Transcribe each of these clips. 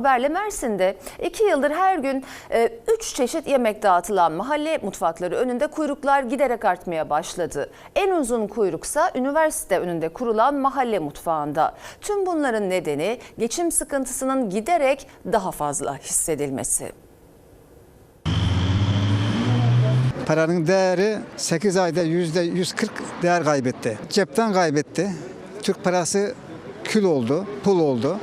Haberle Mersin'de iki yıldır her gün e, üç çeşit yemek dağıtılan mahalle mutfakları önünde kuyruklar giderek artmaya başladı. En uzun kuyruksa üniversite önünde kurulan mahalle mutfağında. Tüm bunların nedeni geçim sıkıntısının giderek daha fazla hissedilmesi. Paranın değeri 8 ayda yüzde 140 değer kaybetti. Cepten kaybetti. Türk parası kül oldu, pul oldu.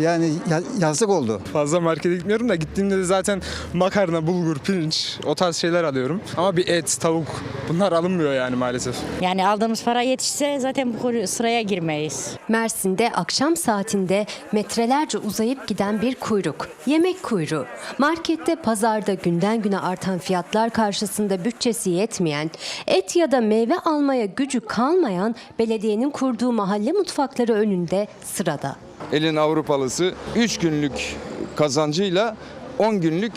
Yani ya- yazık oldu. Fazla markete gitmiyorum da gittiğimde de zaten makarna, bulgur, pirinç o tarz şeyler alıyorum. Ama bir et, tavuk bunlar alınmıyor yani maalesef. Yani aldığımız para yetişse zaten bu sıraya girmeyiz. Mersin'de akşam saatinde metrelerce uzayıp giden bir kuyruk. Yemek kuyruğu. Markette, pazarda günden güne artan fiyatlar karşısında bütçesi yetmeyen, et ya da meyve almaya gücü kalmayan belediyenin kurduğu mahalle mutfakları önünde sırada. Elin Avrupalısı 3 günlük kazancıyla 10 günlük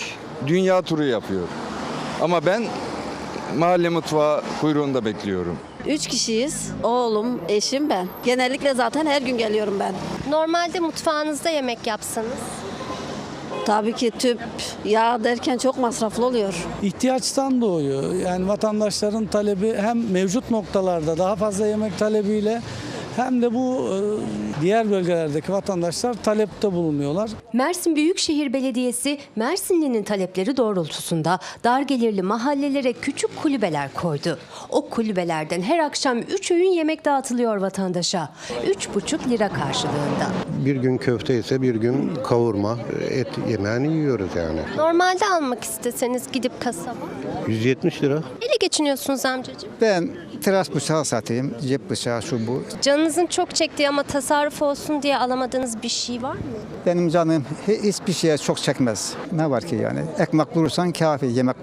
dünya turu yapıyor. Ama ben mahalle mutfağı kuyruğunda bekliyorum. Üç kişiyiz. Oğlum, eşim ben. Genellikle zaten her gün geliyorum ben. Normalde mutfağınızda yemek yapsanız Tabii ki tüp, yağ derken çok masraflı oluyor. ihtiyaçtan doğuyor. Yani vatandaşların talebi hem mevcut noktalarda daha fazla yemek talebiyle hem de bu e, diğer bölgelerdeki vatandaşlar talepte bulunuyorlar. Mersin Büyükşehir Belediyesi Mersinli'nin talepleri doğrultusunda dar gelirli mahallelere küçük kulübeler koydu. O kulübelerden her akşam 3 öğün yemek dağıtılıyor vatandaşa. 3,5 lira karşılığında. Bir gün köfte ise bir gün kavurma, et yemeğini yiyoruz yani. Normalde almak isteseniz gidip kasaba. 170 lira. Geçiniyorsunuz amcacığım? Ben tıraş bıçağı satayım, cep bıçağı şu bu. Canınızın çok çektiği ama tasarruf olsun diye alamadığınız bir şey var mı? Benim canım hi- hiçbir şeye çok çekmez. Ne var ki yani? Ekmek bulursan kafi, yemek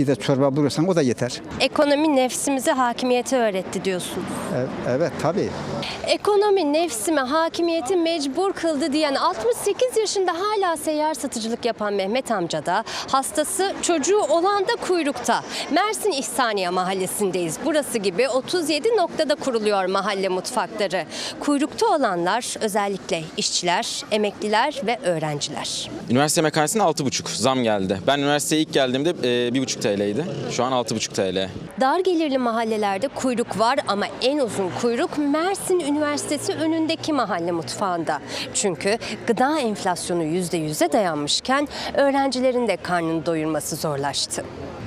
bir de çorba bulursan o da yeter. Ekonomi nefsimize hakimiyeti öğretti diyorsunuz. E- Evet tabii. Ekonomi nefsime hakimiyeti mecbur kıldı diyen 68 yaşında hala seyyar satıcılık yapan Mehmet amca da hastası çocuğu olan da kuyrukta. Mersin İhsaniye mahallesindeyiz. Burası gibi 37 noktada kuruluyor mahalle mutfakları. Kuyrukta olanlar özellikle işçiler, emekliler ve öğrenciler. Üniversite yemekhanesine 6,5 zam geldi. Ben üniversiteye ilk geldiğimde e, 1,5 TL'ydi. Şu an 6,5 TL. Dar gelirli mahallelerde kuyruk var ama en uzun kuyruk Mersin Üniversitesi önündeki mahalle mutfağında. Çünkü gıda enflasyonu %100'e dayanmışken öğrencilerin de karnını doyurması zorlaştı.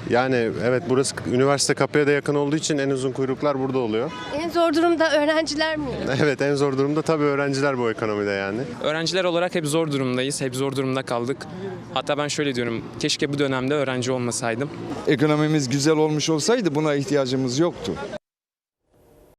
Yani evet burası üniversite kapıya da yakın olduğu için en uzun kuyruklar burada oluyor. En zor durumda öğrenciler mi? Evet en zor durumda tabii öğrenciler bu ekonomide yani. Öğrenciler olarak hep zor durumdayız. Hep zor durumda kaldık. Hatta ben şöyle diyorum. Keşke bu dönemde öğrenci olmasaydım. Ekonomimiz güzel olmuş olsaydı buna ihtiyacımız yoktu.